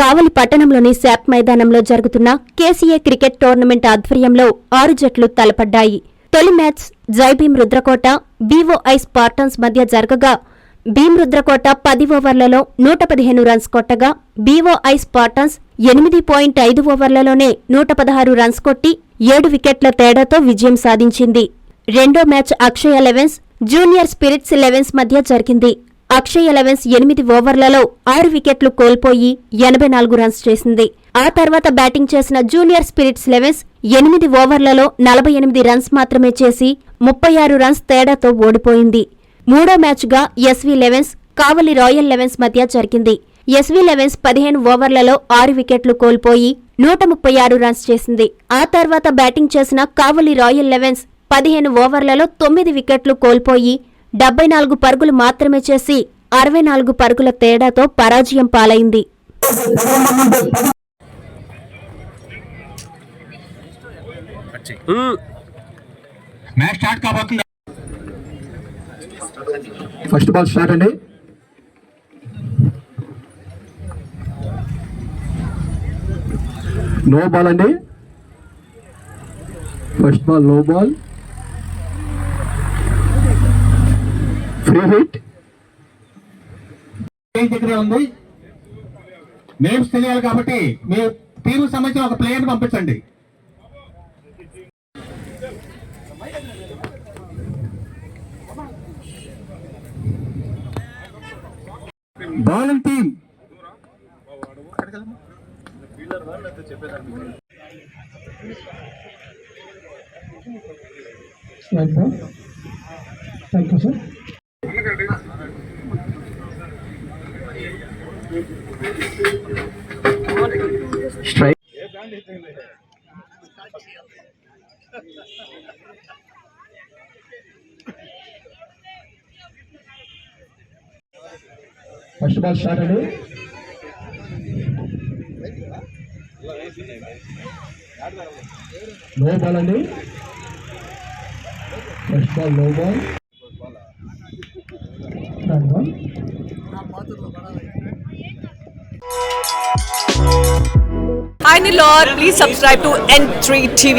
కావలి పట్టణంలోని శాప్ మైదానంలో జరుగుతున్న కేసీఏ క్రికెట్ టోర్నమెంట్ ఆధ్వర్యంలో ఆరు జట్లు తలపడ్డాయి. తొలి match Jai Bhim Rudrakota BOI Spartans మధ్య జరగగా భీం రుద్రకోట పది ఓవర్లలో నూట పదిహేను రన్స్ కొట్టగా బీఓఐ స్పార్టన్స్ ఎనిమిది పాయింట్ ఐదు ఓవర్లలోనే నూట పదహారు రన్స్ కొట్టి ఏడు వికెట్ల తేడాతో విజయం సాధించింది. రెండో match Akshaya Elevens Junior Spirits Elevens మధ్య జరిగింది. అక్షయ్ లెవెన్స్ ఎనిమిది ఓవర్లలో ఆరు వికెట్లు కోల్పోయి ఎనభై నాలుగు రన్స్ చేసింది. ఆ తర్వాత బ్యాటింగ్ చేసిన జూనియర్ స్పిరిట్స్ లెవెన్స్ ఎనిమిది ఓవర్లలో నలభై ఎనిమిది రన్స్ మాత్రమే చేసి ముప్పై ఆరు రన్స్ తేడాతో ఓడిపోయింది. మూడో మ్యాచ్గా SV Elevens Kavali Royal Elevens మధ్య జరిగింది. ఎస్వీ లెవెన్స్ పదిహేను ఓవర్లలో ఆరు వికెట్లు కోల్పోయి నూట ముప్పై ఆరు రన్స్ చేసింది. ఆ తర్వాత బ్యాటింగ్ చేసిన కావలి రాయల్ లెవెన్స్ పదిహేను ఓవర్లలో తొమ్మిది వికెట్లు కోల్పోయి డెబ్బై నాలుగు పరుగులు మాత్రమే చేసి అరవై నాలుగు పరుగుల తేడాతో పరాజయం పాలైంది. మ్యాచ్ స్టార్ట్ కాబోతుంది. ఫస్ట్ బాల్ స్టార్ట్ అండి. నో బాల్ అండి. First ball no ball. Free hit ఏం దగ్గరే ఉంది. నేమ్స్ తెలియాలి కాబట్టి మీ టీం సంబంధించిన ఒక ప్లేయర్ పంపించండి. Ball team thank you sir strike first ball start అండి. నో బాల్ అండి. First ball no ball third ball Hi Nilor, please subscribe to N3 TV.